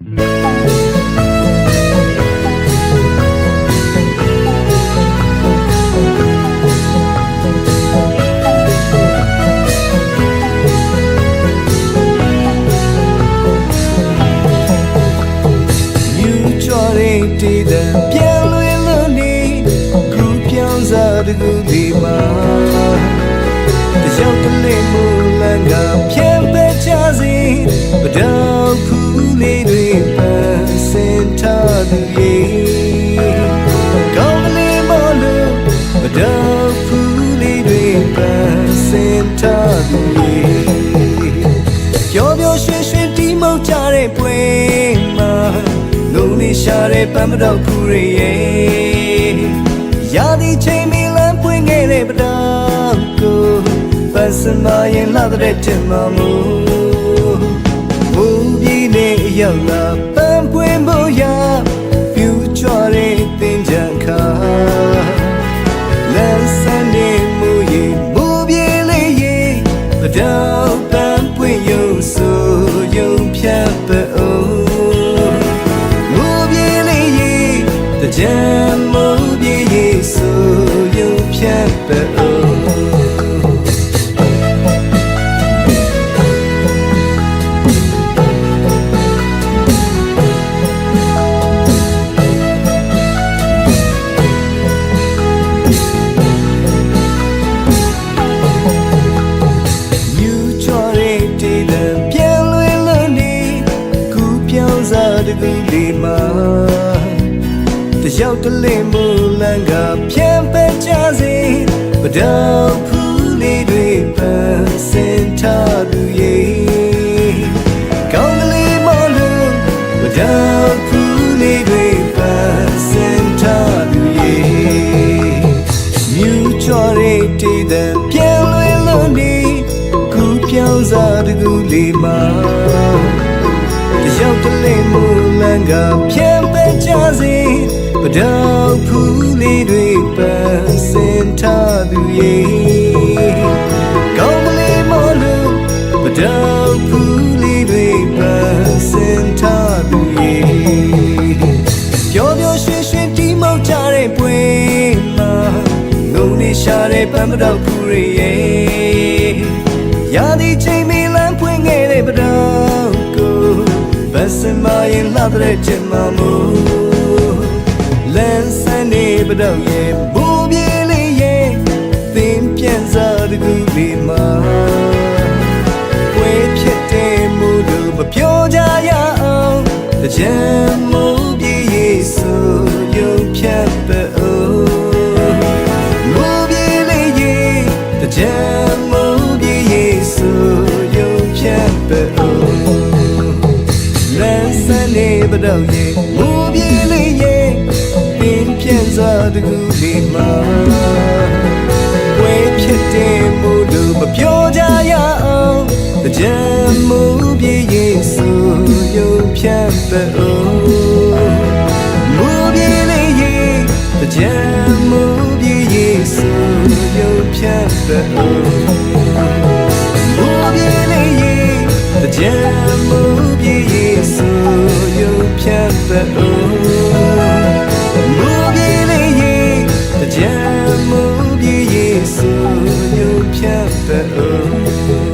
ယူ ပန်းစင်ထားသူရေပျော်ပျော်ရွှင်ရွှင်တီးမောက်ကြတဲ့ပွဲမှာလုံးလေးရှာတဲ့ပန်းမတော့ခုရရဲ့ရာဒီချိန်မီလမ်းပွင့်ခဲ့တဲ့ပတော့ကိုပတ်စမရင်လာတဲ့တင်မမှုဘူပြီးနေရောက်လာ တ်ပအိုးယူချော်တဲ့တည်တဲ့ပြန်လွင်လို့နေခုပြောင်းစားတကူလေးမှာတယောက်တလင်းမူလန်ကပြန်ပဲချစေဗ တော့ဖူးလေးတွေပန်းစင်ထားသူရေကောင်းကလေးမလို့ဗတော့ဖူးလေးတွေပန်းစင်ထားသူရေမြူချော်တဲ့တည်တဲ့ပြန်လွင်လို့နေခုပြောင်းစားတကူလေးမှာတယောက်တလေမူလန်ကပြန်ပဲချစေပတော့ဖူးလေးတွေပန်းစင်ထား သူရေကောင်းကလေးမလို့ပတော့ဖူးလေးတွေပန်းစင်ထားသူရေပျော်ပျော်ရွှင်ရွှင်တီးမောက်ကြတဲ့ပွဲမှာငုံနေရှာတဲ့ပန်းမတော့ဖူရရဲ့ရာဒီချိန်မီလမ်းဖွင့်ခဲ့တဲ့ပတော့ကိုဘတ်စမရင်လာတဲ့ချက်မမို့လမ်းဆန်းနေ စားတကူဒီမှာွေဖြစ်တဲ့မူတို့မပြောကြရအောင်တကြံမူပြေယေစုယုံဖြတ်ပေအိုမူပြေလေးယေတကြံမူပြေယေစုယုံဖြတ်ပေအိုလမ်းစနေပတော့ယေမူပြေလေးယေပင်ပြန်စားတကူဒီမှာ ဖြတ်ပေအိုမူပြေလေးယေတကြံမူပြေယေစုယုံဖြတ်ပေအိုမူပြေလေးယေတကြံမူပြေယေစုယုံဖြတ်ပေအိုမူပြေလေးယေတကြံမူပြေယေစုယုံဖြတ်ပေအို